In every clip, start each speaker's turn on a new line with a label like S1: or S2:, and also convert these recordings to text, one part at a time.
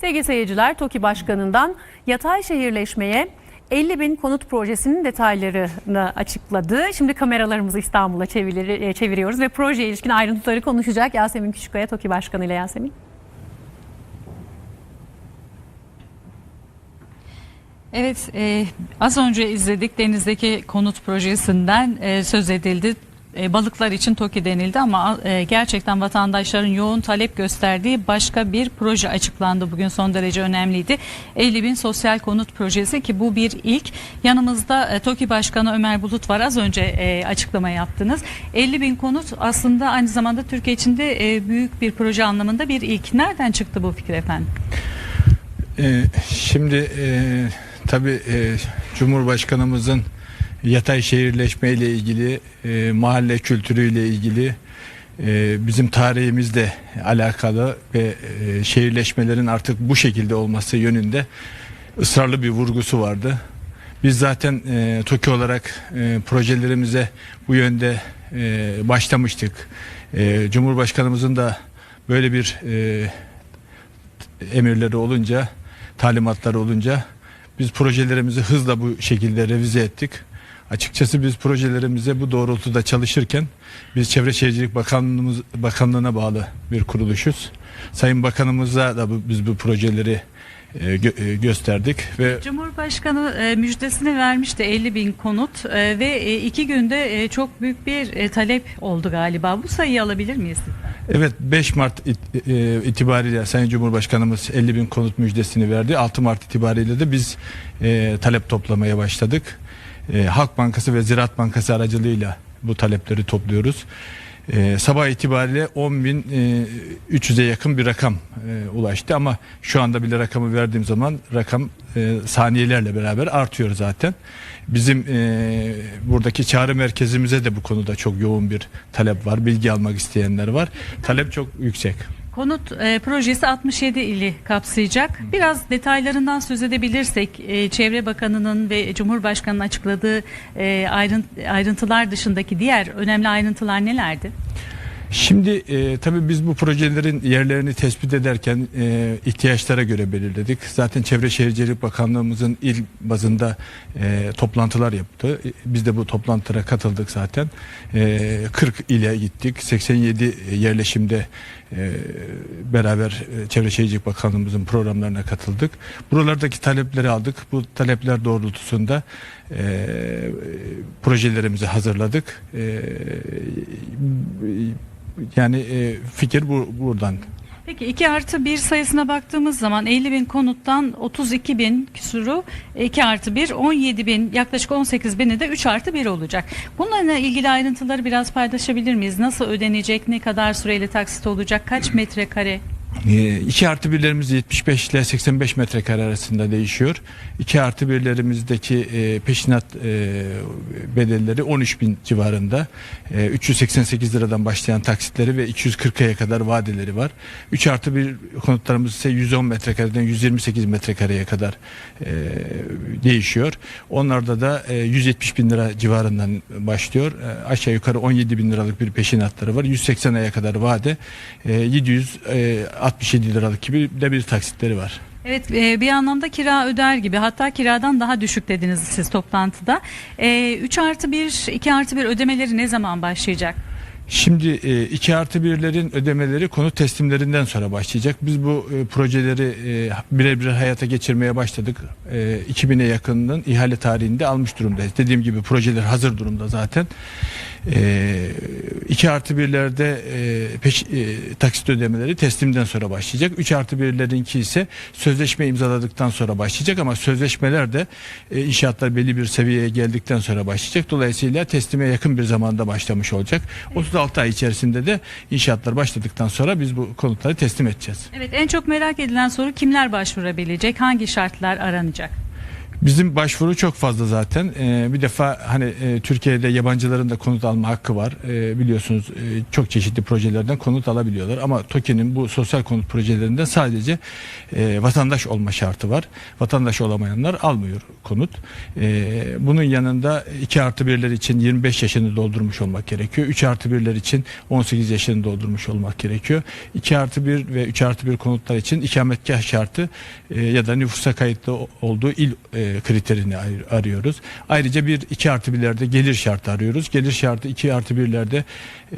S1: Sevgili seyirciler, TOKİ Başkanı'ndan yatay şehirleşmeye 50 bin konut projesinin detaylarını açıkladı. Şimdi kameralarımızı İstanbul'a e, çeviriyoruz ve projeye ilişkin ayrıntıları konuşacak Yasemin Küçükkaya TOKİ Başkanı ile Yasemin.
S2: Evet, e, az önce izledik denizdeki konut projesinden e, söz edildi. E, balıklar için TOKİ denildi ama e, gerçekten vatandaşların yoğun talep gösterdiği başka bir proje açıklandı. Bugün son derece önemliydi. 50 bin sosyal konut projesi ki bu bir ilk. Yanımızda e, TOKİ Başkanı Ömer Bulut var. Az önce e, açıklama yaptınız. 50 bin konut aslında aynı zamanda Türkiye içinde e, büyük bir proje anlamında bir ilk. Nereden çıktı bu fikir efendim?
S3: Şimdi e, tabii Cumhurbaşkanımızın yatay şehirleşme ile ilgili, e, mahalle kültürüyle ilgili, e, bizim tarihimizle alakalı ve e, şehirleşmelerin artık bu şekilde olması yönünde ısrarlı bir vurgusu vardı. Biz zaten e, TOKİ olarak e, projelerimize bu yönde e, başlamıştık. E, Cumhurbaşkanımızın da böyle bir e, emirleri olunca, talimatları olunca biz projelerimizi hızla bu şekilde revize ettik. Açıkçası biz projelerimize bu doğrultuda çalışırken biz Çevre Şehircilik Bakanlığımız, Bakanlığı'na bağlı bir kuruluşuz. Sayın Bakanımıza da bu, biz bu projeleri e, gö- e, gösterdik ve
S2: Cumhurbaşkanı e, müjdesini vermişti 50 bin konut e, ve e, iki günde e, çok büyük bir e, talep oldu galiba. Bu sayıyı alabilir miyiz?
S3: Evet 5 Mart it- e, itibariyle Sayın Cumhurbaşkanımız 50 bin konut müjdesini verdi. 6 Mart itibariyle de biz e, talep toplamaya başladık. E, Halk Bankası ve Ziraat Bankası aracılığıyla bu talepleri topluyoruz. E, sabah itibariyle 10 bin e, 300'e yakın bir rakam e, ulaştı ama şu anda bile rakamı verdiğim zaman rakam e, saniyelerle beraber artıyor zaten. Bizim e, buradaki çağrı merkezimize de bu konuda çok yoğun bir talep var. Bilgi almak isteyenler var. Talep çok yüksek.
S2: Konut e, projesi 67 ili kapsayacak. Biraz detaylarından söz edebilirsek e, Çevre Bakanı'nın ve Cumhurbaşkanı'nın açıkladığı e, ayrınt- ayrıntılar dışındaki diğer önemli ayrıntılar nelerdi?
S3: Şimdi e, tabii biz bu projelerin yerlerini tespit ederken e, ihtiyaçlara göre belirledik. Zaten Çevre Şehircilik Bakanlığımızın il bazında e, toplantılar yaptı. E, Biz de bu toplantılara katıldık zaten. E, 40 ile gittik. 87 yerleşimde e, beraber e, Çevre Şehircilik Bakanlığımızın programlarına katıldık. Buralardaki talepleri aldık. Bu talepler doğrultusunda e, projelerimizi hazırladık. E, yani e, fikir bu, buradan.
S2: Peki 2 artı 1 sayısına baktığımız zaman 50 bin konuttan 32 bin küsuru 2 artı 1 17 bin yaklaşık 18 bini de 3 artı 1 olacak. Bunlarla ilgili ayrıntıları biraz paylaşabilir miyiz? Nasıl ödenecek? Ne kadar süreli taksit olacak? Kaç metrekare?
S3: Ee, 2 artı birlerimiz 75 ile 85 metrekare arasında değişiyor. 2 artı birlerimizdeki e, peşinat e, bedelleri 13 bin civarında. E, 388 liradan başlayan taksitleri ve 240'a kadar vadeleri var. 3 artı bir konutlarımız ise 110 metrekareden 128 metrekareye kadar değişiyor. Onlarda da 170 bin lira civarından başlıyor. Aşağı yukarı 17 bin liralık bir peşinatları var. 180'e kadar vade. 700 67 liralık gibi de bir taksitleri var.
S2: Evet e, bir anlamda kira öder gibi hatta kiradan daha düşük dediniz siz toplantıda. E, 3 artı 1, 2 artı 1 ödemeleri ne zaman başlayacak?
S3: Şimdi e, 2 artı 1'lerin ödemeleri konut teslimlerinden sonra başlayacak. Biz bu projeleri birebir hayata geçirmeye başladık. 2000'e yakınının ihale tarihinde almış durumdayız. Dediğim gibi projeler hazır durumda zaten. 2 artı birlerde e, peş, e, taksit ödemeleri teslimden sonra başlayacak. 3 artı birlerinki ise sözleşme imzaladıktan sonra başlayacak ama sözleşmeler de e, inşaatlar belli bir seviyeye geldikten sonra başlayacak. Dolayısıyla teslime yakın bir zamanda başlamış olacak. 36 ay içerisinde de inşaatlar başladıktan sonra biz bu konutları teslim edeceğiz.
S2: Evet en çok merak edilen soru kimler başvurabilecek? Hangi şartlar aranacak?
S3: Bizim başvuru çok fazla zaten. Ee, bir defa hani e, Türkiye'de yabancıların da konut alma hakkı var. Ee, biliyorsunuz e, çok çeşitli projelerden konut alabiliyorlar. Ama TOKİ'nin bu sosyal konut projelerinden sadece e, vatandaş olma şartı var. Vatandaş olamayanlar almıyor konut. Ee, bunun yanında 2 artı 1'ler için 25 yaşını doldurmuş olmak gerekiyor. 3 artı 1'ler için 18 yaşını doldurmuş olmak gerekiyor. 2 artı 1 ve 3 artı 1 konutlar için ikametgah şartı ya da nüfusa kayıtlı olduğu il e, kriterini ar- arıyoruz. Ayrıca bir 2 artı 1'lerde gelir şartı arıyoruz. Gelir şartı 2 artı 1'lerde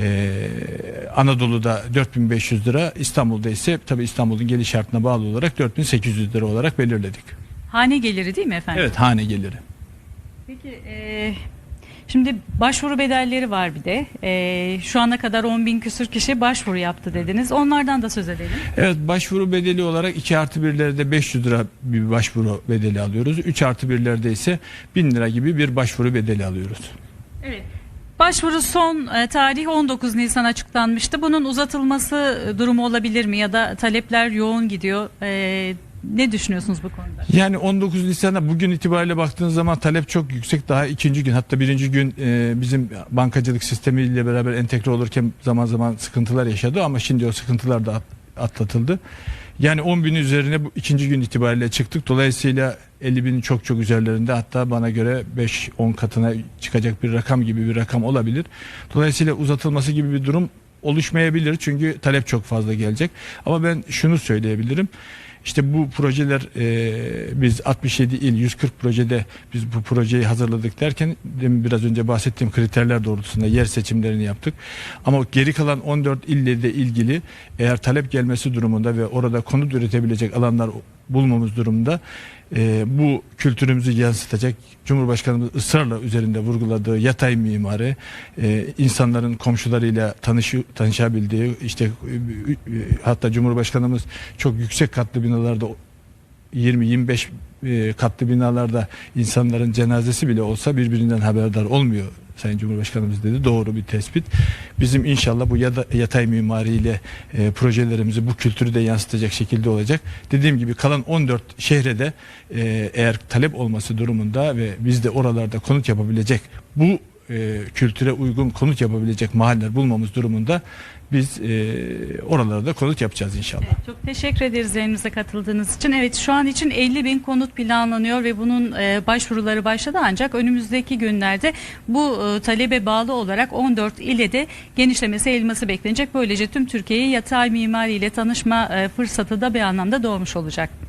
S3: e, Anadolu'da 4500 lira, İstanbul'da ise tabi İstanbul'un gelir şartına bağlı olarak 4800 lira olarak belirledik.
S2: Hane geliri değil mi efendim?
S3: Evet hane geliri.
S2: Peki e, şimdi başvuru bedelleri var bir de. E, şu ana kadar 10 bin küsür kişi başvuru yaptı dediniz. Onlardan da söz edelim.
S3: Evet başvuru bedeli olarak 2 artı 1'lerde 500 lira bir başvuru bedeli alıyoruz. 3 artı 1'lerde ise 1000 lira gibi bir başvuru bedeli alıyoruz.
S2: Evet. Başvuru son e, tarih 19 Nisan açıklanmıştı. Bunun uzatılması e, durumu olabilir mi ya da talepler yoğun gidiyor? E, ne düşünüyorsunuz bu konuda?
S3: Yani 19 Nisan'a bugün itibariyle baktığınız zaman talep çok yüksek. Daha ikinci gün hatta birinci gün e, bizim bankacılık sistemiyle beraber entegre olurken zaman zaman sıkıntılar yaşadı ama şimdi o sıkıntılar da at- atlatıldı. Yani 10 bin üzerine bu ikinci gün itibariyle çıktık. Dolayısıyla 50 binin çok çok üzerlerinde hatta bana göre 5-10 katına çıkacak bir rakam gibi bir rakam olabilir. Dolayısıyla uzatılması gibi bir durum oluşmayabilir. Çünkü talep çok fazla gelecek. Ama ben şunu söyleyebilirim. İşte bu projeler e, biz 67 il 140 projede biz bu projeyi hazırladık derken biraz önce bahsettiğim kriterler doğrultusunda yer seçimlerini yaptık. Ama geri kalan 14 ille de ilgili eğer talep gelmesi durumunda ve orada konut üretebilecek alanlar bulmamız durumunda. E, bu kültürümüzü yansıtacak Cumhurbaşkanımız ısrarla üzerinde vurguladığı yatay mimari e, insanların komşularıyla tanışı, tanışabildiği işte e, e, hatta Cumhurbaşkanımız çok yüksek katlı binalarda 20-25 e, katlı binalarda insanların cenazesi bile olsa birbirinden haberdar olmuyor Sayın Cumhurbaşkanımız dedi. Doğru bir tespit. Bizim inşallah bu yatay mimariyle e, projelerimizi bu kültürü de yansıtacak şekilde olacak. Dediğim gibi kalan 14 şehre de e, eğer talep olması durumunda ve biz de oralarda konut yapabilecek bu e, kültüre uygun konut yapabilecek mahalleler bulmamız durumunda biz e, oralarda konut yapacağız inşallah.
S2: Çok teşekkür ederiz yayınımıza katıldığınız için. Evet şu an için 50 bin konut planlanıyor ve bunun e, başvuruları başladı ancak önümüzdeki günlerde bu e, talebe bağlı olarak 14 ile de genişlemesi elması beklenecek. Böylece tüm Türkiye'ye yatay mimariyle tanışma e, fırsatı da bir anlamda doğmuş olacak.